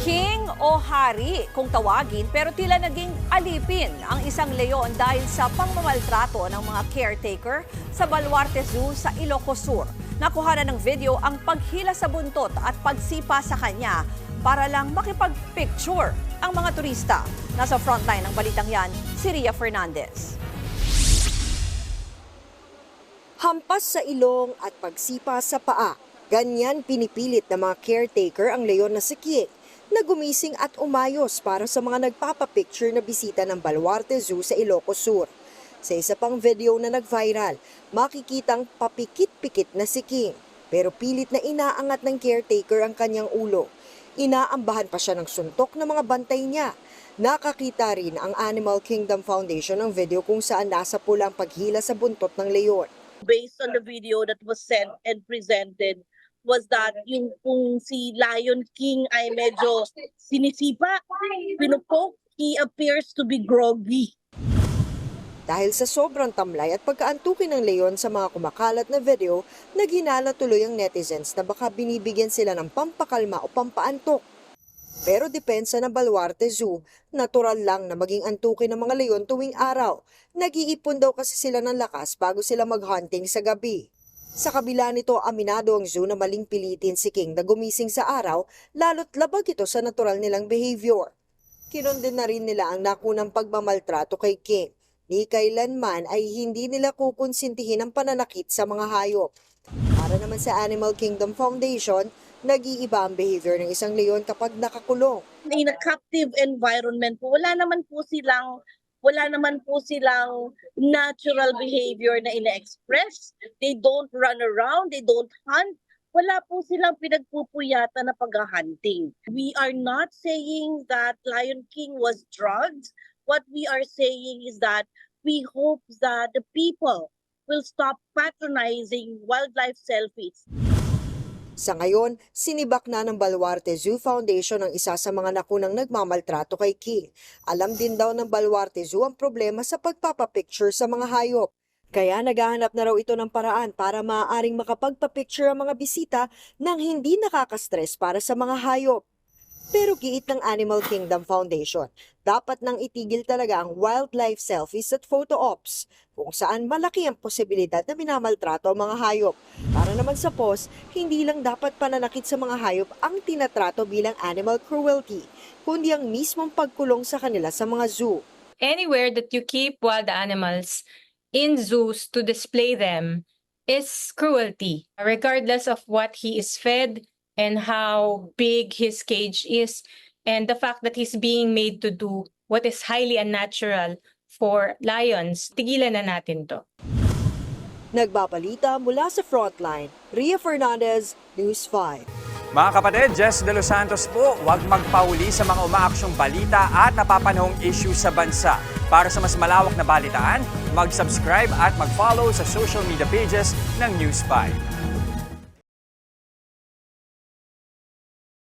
King o hari kung tawagin pero tila naging alipin ang isang leon dahil sa pangmamaltrato ng mga caretaker sa Baluarte Zoo sa Ilocos Sur. Nakuha na ng video ang paghila sa buntot at pagsipa sa kanya para lang makipag-picture ang mga turista. Nasa frontline ng balitang yan, si Ria Fernandez. Hampas sa ilong at pagsipa sa paa. Ganyan pinipilit ng mga caretaker ang leon na si King na gumising at umayos para sa mga nagpapapicture na bisita ng Baluarte Zoo sa Ilocos Sur. Sa isa pang video na nag-viral, makikitang papikit-pikit na si King. Pero pilit na inaangat ng caretaker ang kanyang ulo. Inaambahan pa siya ng suntok ng mga bantay niya. Nakakita rin ang Animal Kingdom Foundation ng video kung saan nasa pula ang paghila sa buntot ng leon. based on the video that was sent and presented was that yung kung si Lion King ay medyo sinisipa, pinupoke, he appears to be groggy. Dahil sa sobrang tamlay at pagkaantukin ng leon sa mga kumakalat na video, naghinala tuloy ang netizens na baka binibigyan sila ng pampakalma o pampaantok. Pero depensa ng Baluarte Zoo, natural lang na maging antukin ng mga leon tuwing araw. Nag-iipon daw kasi sila ng lakas bago sila mag-hunting sa gabi. Sa kabila nito, aminado ang zoo na maling pilitin si King na gumising sa araw, lalo't labag ito sa natural nilang behavior. Kinondin na rin nila ang nakunang pagmamaltrato kay King. Ni kailanman ay hindi nila kukonsintihin ang pananakit sa mga hayop. Para naman sa Animal Kingdom Foundation, nag-iiba ang behavior ng isang leon kapag nakakulong. In a captive environment po, wala naman po silang wala naman po silang natural behavior na ina-express. They don't run around, they don't hunt. Wala po silang pinagpupuyatan na pag-hunting. We are not saying that Lion King was drugged. What we are saying is that we hope that the people will stop patronizing wildlife selfies. Sa ngayon, sinibak na ng Baluarte Zoo Foundation ang isa sa mga nakunang nagmamaltrato kay King. Alam din daw ng Baluarte Zoo ang problema sa pagpapapicture sa mga hayop. Kaya naghahanap na raw ito ng paraan para maaaring makapagpapicture ang mga bisita nang hindi nakakastress para sa mga hayop. Pero giit ng Animal Kingdom Foundation, dapat nang itigil talaga ang wildlife selfies at photo ops, kung saan malaki ang posibilidad na minamaltrato ang mga hayop. Para naman sa post, hindi lang dapat pananakit sa mga hayop ang tinatrato bilang animal cruelty, kundi ang mismong pagkulong sa kanila sa mga zoo. anywhere that you keep wild animals in zoos to display them is cruelty, regardless of what he is fed and how big his cage is, and the fact that he's being made to do what is highly unnatural for lions. Tigilan na natin to. Nagbabalita mula sa Frontline, Ria Fernandez, News 5. Mga kapatid, Jess De Los Santos po, huwag magpahuli sa mga umaaksyong balita at napapanahong issue sa bansa. Para sa mas malawak na balitaan, mag-subscribe at mag-follow sa social media pages ng News 5.